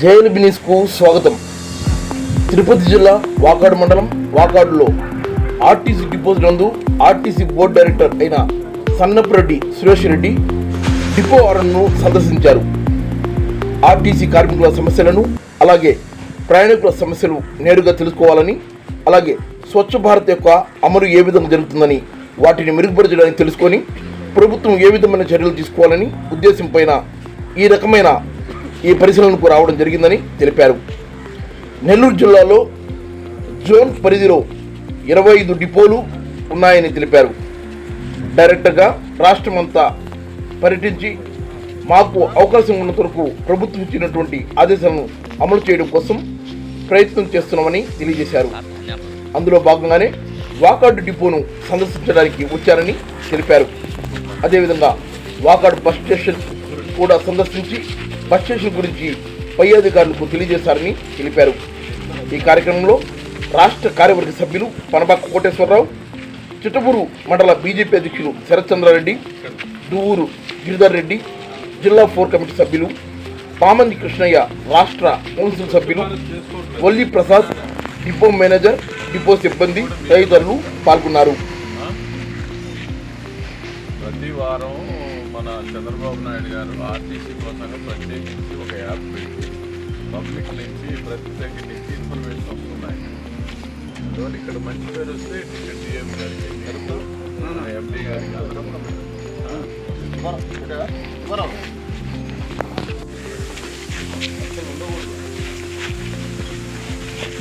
జైన్ బినిస్కు స్వాగతం. తిరుపతి జిల్లా వాకాడు మండలం వాకాడులో ఆర్టీసీ డిపోజిట్ నందు ఆర్టీసీ బోర్డు డైరెక్టర్ అయిన సన్నపురెడ్డి సురేష్ రెడ్డి డిపో ఆర్డర్ను సందర్శించారు. ఆర్టీసీ కార్మికుల సమస్యలను అలాగే ప్రయాణికుల సమస్యలు నేరుగా తెలుసుకోవాలని అలాగే స్వచ్ఛ భారత్ యొక్క అమలు ఏ విధంగా జరుగుతుందని వాటిని మెరుగుపరచడానికి తెలుసుకొని ప్రభుత్వం ఏ విధమైన చర్యలు తీసుకోవాలని ఉద్దేశం పైన ఈ రకమైన ఈ పరిశీలనకు రావడం జరిగిందని తెలిపారు. నెల్లూరు జిల్లాలో జోన్ పరిధిలో ఇరవై ఐదు డిపోలు ఉన్నాయని తెలిపారు. డైరెక్టర్గా రాష్ట్రమంతా పర్యటించి మాకు అవకాశం ఉన్నంత వరకు ప్రభుత్వం ఇచ్చినటువంటి ఆదేశాలను అమలు చేయడం కోసం ప్రయత్నం చేస్తున్నామని తెలియజేశారు. అందులో భాగంగానే వాకాడు డిపోను సందర్శించడానికి వచ్చారని తెలిపారు. అదేవిధంగా వాకాడు బస్ స్టేషన్ కూడా సందర్శించి బస్ స్టేషన్ గురించి పై అధికారులకు తెలియజేశారని తెలిపారు. ఈ కార్యక్రమంలో రాష్ట్ర కార్యవర్గ సభ్యులు పనబాక కోటేశ్వరరావు చిట్టపూరు మండల బీజేపీ అధ్యక్షులు శరత్చంద్రారెడ్డి దువ్వూరు గిరిధర్ రెడ్డి జిల్లా ఫోర్ కమిటీ సభ్యులు పామంది కృష్ణయ్య రాష్ట్ర కౌన్సిల్ సభ్యులు Valli Prasad depot manager depot సిబ్బంది తదితరులు పాల్గొన్నారు. ప్రతి వారం మన చంద్రబాబు నాయుడు గారు ఆర్టీసీ కోసం ప్రత్యేకించి ఒక యాప్ పెట్టి పబ్లిక్ నుంచి ప్రతి దగ్గర నుంచి ఇన్ఫర్మేషన్ వస్తున్నాయి. అందువల్ల ఇక్కడ మంచి పేరు వస్తే టికెట్ డిఎం గారికి ఎంపీ గారికి అందరం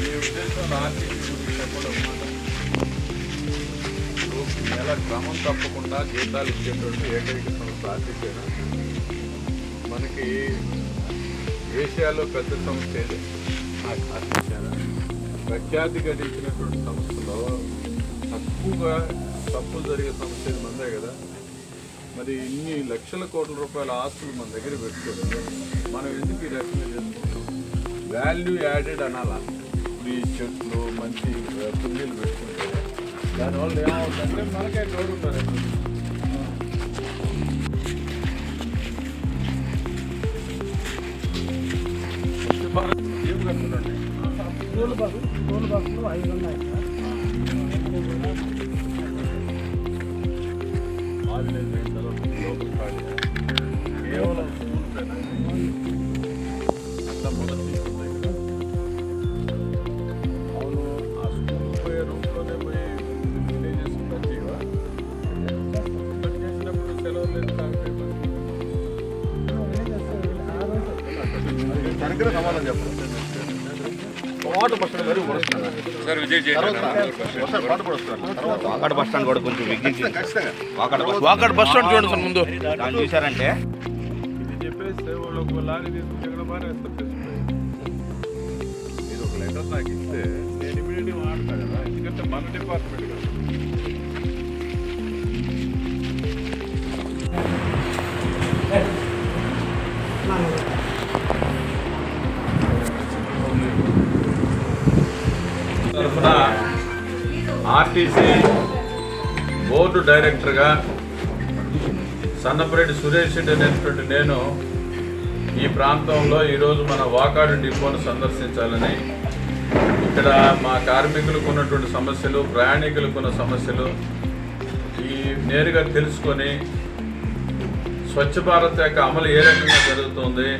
ఈ ఉద్దేశం ఆర్టీసీ గురించి చెప్పడం నెల క్రమం తప్పకుండా జీతాలు ఇచ్చేటువంటి ఏకైక సంస్థ ఆర్టీసీనా? మనకి ఏషియాలో పెద్ద సంస్థ ఏది? ఆర్టీసీనా? ప్రఖ్యాతి గడించినటువంటి సంస్థలో తక్కువగా తప్పులు జరిగే సంస్థ ఏది? మందే కదా. మరి ఇన్ని లక్షల కోట్ల రూపాయల ఆస్తులు మన దగ్గర పెట్టుకోవాలి మనం ఎందుకు ఈ రకంగా చేసుకుంటాం వాల్యూ యాడెడ్ అనాలా? ఇప్పుడు ఈ చెట్లు మంచి కుండీలు పెట్టుకుంటే దానివల్ల ఏమవుతుందంటే మనకే గౌరవం ఏం కట్టుకోండి స్కూల్ బస్సు స్కూల్ ఐదు ఉన్నాయి కేవలం దగ్గర సమాధానం చెప్పండి పాట బస్ స్టాండ్ వరకు తర్వాత వాకాడు బస్ స్టాండ్ కూడా కొంచెం ఖచ్చితంగా Vakadu bus Vakadu bus stand చూడండి సార్ ముందు. దాన్ని చూసారంటే ఇది చెప్పేస్తే వాళ్ళు ఒక లారీ తీసుకుని మీరు ఒక లెటర్ నాకు ఇస్తే నేను ఇమీడియట్గా వాడతా కదా. ఎందుకంటే మన డిపార్ట్మెంట్ ఆర్టీసీ బోర్డు డైరెక్టర్గా సన్నపరెడ్డి సురేష్ రెడ్డి అనేటువంటి నేను ఈ ప్రాంతంలో ఈరోజు మన వాకాడు డిపోను సందర్శించాలని ఇక్కడ మా కార్మికులకు ఉన్నటువంటి సమస్యలు ప్రయాణికులకు ఉన్న సమస్యలు ఈ నేరుగా తెలుసుకొని స్వచ్ఛ భారత్ యొక్క అమలు ఏ రకంగా జరుగుతుంది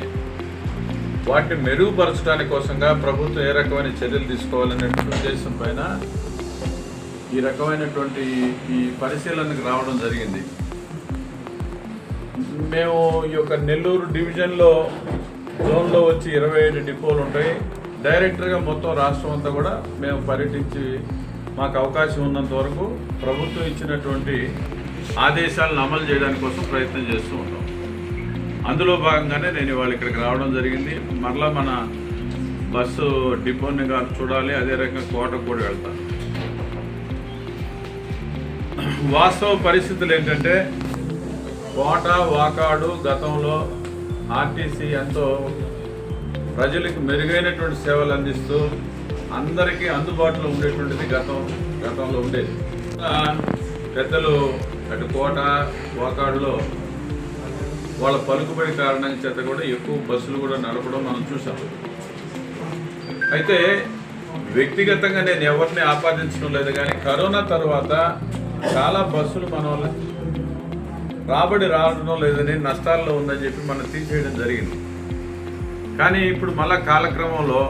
వాటిని మెరుగుపరచడానికి కోసంగా ప్రభుత్వం ఏ రకమైన చర్యలు తీసుకోవాలనే ఉద్దేశం పైన ఈ రకమైనటువంటి ఈ పరిశీలనకు రావడం జరిగింది. మేము ఈ యొక్క నెల్లూరు డివిజన్లో జోన్లో వచ్చి ఇరవై ఏడు డిపోలు ఉంటాయి. డైరెక్టర్గా మొత్తం రాష్ట్రం అంతా కూడా మేము పర్యటించి మాకు అవకాశం ఉన్నంత వరకు ప్రభుత్వం ఇచ్చినటువంటి ఆదేశాలను అమలు చేయడానికి కోసం ప్రయత్నం చేస్తూ ఉంటాం. అందులో భాగంగానే నేను ఇవాళ ఇక్కడికి రావడం జరిగింది. మరలా మన బస్సు డిపోని గారు చూడాలి. అదే రకంగా కోటకు కూడా వెళ్తాను వాస్తవ పరిస్థితులు ఏంటంటే కోట వాకాడు గతంలో ఆర్టీసీ ఎంతో ప్రజలకు మెరుగైనటువంటి సేవలు అందిస్తూ అందరికీ అందుబాటులో ఉండేటువంటిది గతం గతంలో ఉండేది. పెద్దలు అటు కోట వాకాడులో వాళ్ళ పలుకుబడి కారణం చేత కూడా ఎక్కువ బస్సులు కూడా నడపడం మనం చూసాం అయితే వ్యక్తిగతంగా నేను ఎవరిని ఆపాదించడం లేదు కానీ కరోనా తర్వాత చాలా బస్సులు మన వల్ల రాబడి రావడం లేదని నష్టాల్లో ఉందని చెప్పి మనం తీసేయడం జరిగింది. కానీ ఇప్పుడు మళ్ళా కాలక్రమంలో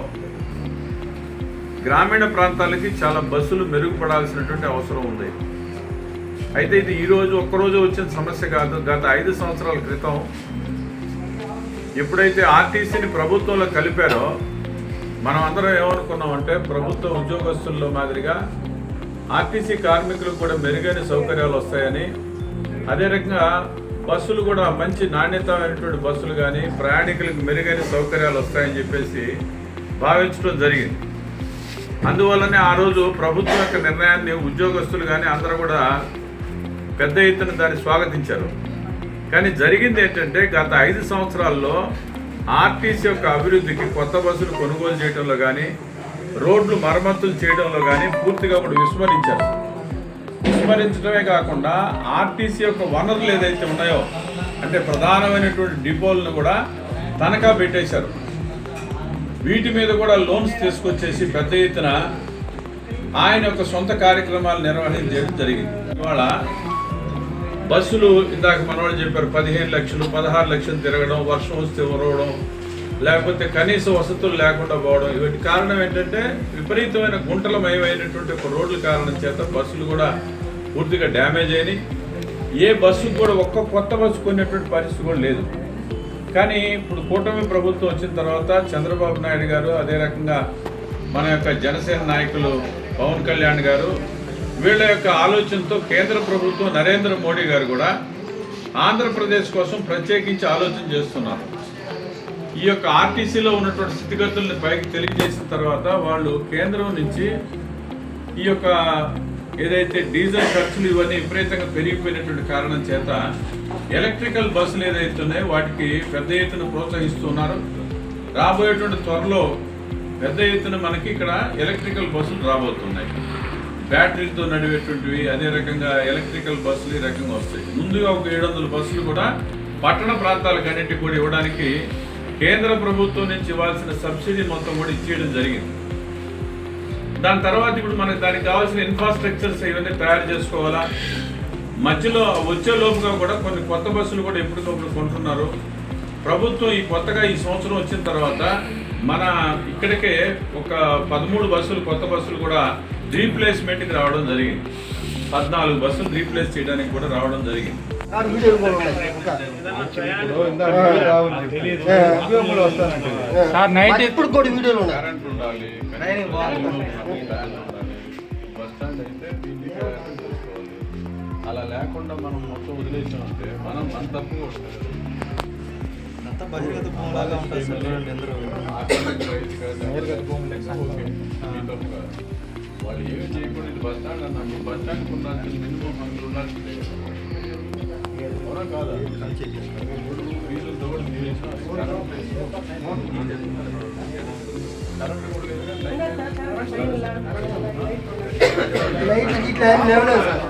గ్రామీణ ప్రాంతాలకి చాలా బస్సులు మెరుగుపడాల్సినటువంటి అవసరం ఉంది. అయితే ఇది ఈరోజు ఒక్కరోజు వచ్చిన సమస్య కాదు. గత ఐదు సంవత్సరాల క్రితం ఎప్పుడైతే ఆర్టీసీని ప్రభుత్వంలో కలిపారో మనం అందరం ఏమనుకున్నామంటే ప్రభుత్వ ఉద్యోగస్తుల్లో మాదిరిగా ఆర్టీసీ కార్మికులకు కూడా మెరుగైన సౌకర్యాలు వస్తాయని అదే రకంగా బస్సులు కూడా మంచి నాణ్యతమైనటువంటి బస్సులు కానీ ప్రయాణికులకు మెరుగైన సౌకర్యాలు వస్తాయని చెప్పేసి భావించడం జరిగింది. అందువల్లనే ఆ రోజు ప్రభుత్వం యొక్క నిర్ణయాన్ని ఉద్యోగస్తులు కానీ అందరూ కూడా పెద్ద ఎత్తున దాన్ని స్వాగతించారు. కానీ జరిగింది ఏంటంటే గత ఐదు సంవత్సరాల్లో ఆర్టీసీ యొక్క అభివృద్ధికి కొత్త బస్సులు కొనుగోలు చేయడంలో కానీ రోడ్లు మరమ్మతులు చేయడంలో కానీ పూర్తిగా ఇప్పుడు విస్మరించారు. విస్మరించడమే కాకుండా ఆర్టీసీ యొక్క వనరులు ఏదైతే ఉన్నాయో అంటే ప్రధానమైనటువంటి డిపోలను కూడా తనఖా పెట్టేశారు. వీటి మీద కూడా లోన్స్ తీసుకొచ్చేసి పెద్ద ఎత్తున ఆయన యొక్క సొంత కార్యక్రమాలు నిర్వహించడం జరిగింది. ఇవాళ బస్సులు ఇందాక మనవాళ్ళు చెప్పారు పదిహేను లక్షలు పదహారు లక్షలు తిరగడం వర్షం వస్తే ఉరవడం లేకపోతే కనీస వసతులు లేకుండా పోవడం వీటి కారణం ఏంటంటే విపరీతమైన గుంటలమయమైనటువంటి ఒక రోడ్ల కారణం చేత బస్సులు కూడా పూర్తిగా డ్యామేజ్ అయినాయి. ఏ బస్సు కూడా ఒక్క కొత్త బస్సు కొనేటువంటి పరిస్థితి కూడా లేదు. కానీ ఇప్పుడు కూటమి ప్రభుత్వం వచ్చిన తర్వాత చంద్రబాబు నాయుడు గారు అదే రకంగా మన యొక్క జనసేన నాయకులు పవన్ కళ్యాణ్ గారు వీళ్ళ యొక్క ఆలోచనతో కేంద్ర ప్రభుత్వం నరేంద్ర మోడీ గారు కూడా ఆంధ్రప్రదేశ్ కోసం ప్రత్యేకించి ఆలోచన చేస్తున్నారు. ఈ యొక్క ఆర్టీసీలో ఉన్నటువంటి స్థితిగతుల్ని పైకి తెలియజేసిన తర్వాత వాళ్ళు కేంద్రం నుంచి ఈ యొక్క ఏదైతే డీజిల్ ఖర్చులు ఇవన్నీ విపరీతంగా పెరిగిపోయినటువంటి కారణం చేత ఎలక్ట్రికల్ బస్సులు ఏదైతే ఉన్నాయో వాటికి పెద్ద ఎత్తున ప్రోత్సహిస్తున్నారు. రాబోయేటువంటి త్వరలో పెద్ద ఎత్తున మనకి ఇక్కడ ఎలక్ట్రికల్ బస్సులు రాబోతున్నాయి. బ్యాటరీలతో నడివేటువంటివి అదే రకంగా ఎలక్ట్రికల్ బస్సులు ఈ రకంగా వస్తాయి. ముందుగా ఒక ఏడు వందల బస్సులు కూడా పట్టణ ప్రాంతాలకు అన్నిటికీ కూడా ఇవ్వడానికి కేంద్ర ప్రభుత్వం నుంచి ఇవ్వాల్సిన సబ్సిడీ మొత్తం కూడా ఇచ్చేయడం జరిగింది. దాని తర్వాత ఇప్పుడు మనకు దానికి కావాల్సిన ఇన్ఫ్రాస్ట్రక్చర్స్ ఇవన్నీ తయారు చేసుకోవాలా మధ్యలో వచ్చే లోపుగా కూడా కొన్ని కొత్త బస్సులు కూడా ఎప్పటికప్పుడు కొంటున్నారు. ప్రభుత్వం ఈ కొత్తగా ఈ సంవత్సరం వచ్చిన తర్వాత మన ఇక్కడికే ఒక పదమూడు బస్సులు కొత్త బస్సులు కూడా రీప్లేస్మెంట్కి రావడం జరిగింది. పద్నాలుగు బస్సులు రీప్లేస్ చేయడానికి కూడా రావడం జరిగింది. సార్ నైట్ ఇప్పుడు కూడా వీడియోలు ఉన్నాయి కరెంట్ ఉండాలి బస్ స్టాండ్ అయితే దీన్ని కరెంట్ చేసుకోవాలి అలా లేకుండా మనం మొత్తం వదిలేసామంటే మనం మన తప్పు వస్తుంది బహిర్గత భూమిలాగా ఉంటుంది సార్ చూడండి అందరూ. వాళ్ళు ఏమి చేయకూడదు. బస్ స్టాండ్ అన్నా మీ బస్ స్టాండ్ ఉండాల్సింది మినిమం ఉండాల్సిందే. లైట్ ఇట్లా ఏం లేవలేదు సార్